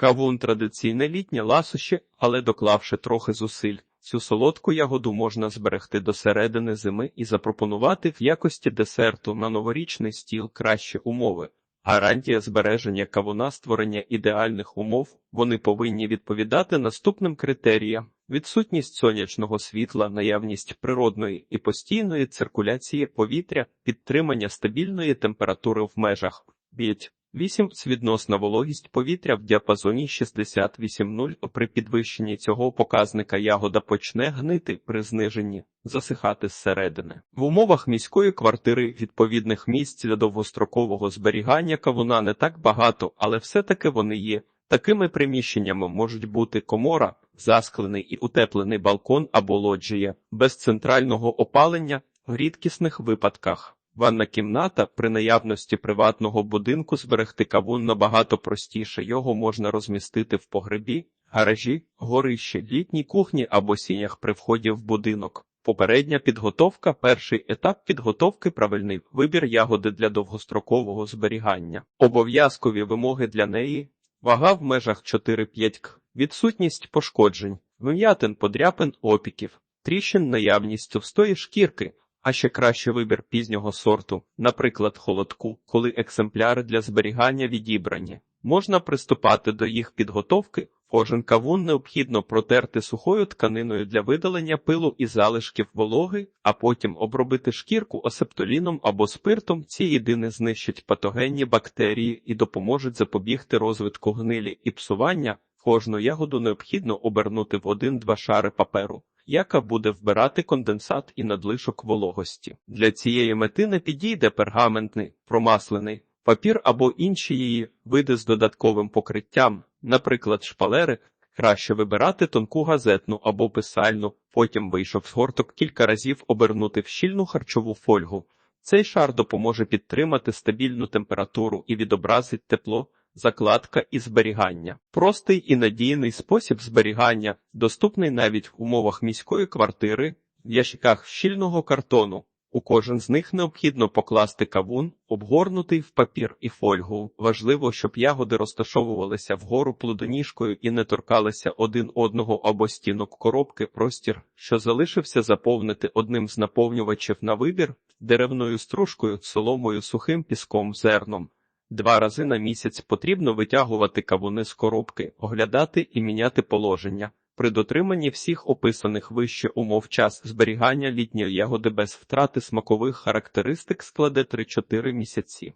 Кавун традиційне літнє ласощі, але доклавши трохи зусиль. Цю солодку ягоду можна зберегти до середини зими і запропонувати в якості десерту на новорічний стіл кращі умови. Гарантія збереження кавуна створення ідеальних умов, вони повинні відповідати наступним критеріям: відсутність сонячного світла, наявність природної і постійної циркуляції повітря, підтримання стабільної температури в межах 5. 8. Відносна вологість повітря в діапазоні 68,0. При підвищенні цього показника ягода почне гнити при зниженні, засихати зсередини. В умовах міської квартири відповідних місць для довгострокового зберігання кавуна не так багато, але все-таки вони є. Такими приміщеннями можуть бути комора, засклений і утеплений балкон або лоджія, без центрального опалення в рідкісних випадках. Ванна кімната при наявності приватного будинку зберегти кавун набагато простіше. Його можна розмістити в погребі, гаражі, горищі, літній кухні або сінях при вході в будинок. Попередня підготовка перший етап підготовки правильний вибір ягоди для довгострокового зберігання. Обов'язкові вимоги для неї вага в межах 4-5 к, відсутність пошкоджень, вм'ятин подряпин опіків, тріщин наявність товстої шкірки. А ще краще вибір пізнього сорту, наприклад, холодку, коли екземпляри для зберігання відібрані. Можна приступати до їх підготовки. Кожен кавун необхідно протерти сухою тканиною для видалення пилу і залишків вологи, а потім обробити шкірку осептоліном або спиртом. Ці єдини знищать патогенні бактерії і допоможуть запобігти розвитку гнилі і псування. Кожну ягоду необхідно обернути в один-два шари паперу яка буде вбирати конденсат і надлишок вологості. Для цієї мети не підійде пергаментний, промаслений папір або інші її види з додатковим покриттям, наприклад, шпалери. Краще вибирати тонку газетну або писальну, потім вийшов з горток кілька разів обернути в щільну харчову фольгу. Цей шар допоможе підтримати стабільну температуру і відобразить тепло, закладка і зберігання. Простий і надійний спосіб зберігання, доступний навіть в умовах міської квартири, в ящиках щільного картону. У кожен з них необхідно покласти кавун, обгорнутий в папір і фольгу. Важливо, щоб ягоди розташовувалися вгору плодоніжкою і не торкалися один одного або стінок коробки. Простір, що залишився заповнити одним з наповнювачів на вибір, деревною стружкою, соломою, сухим піском, зерном. Два рази на місяць потрібно витягувати кавуни з коробки, оглядати і міняти положення. При дотриманні всіх описаних вище умов час зберігання літньої ягоди без втрати смакових характеристик складе 3-4 місяці.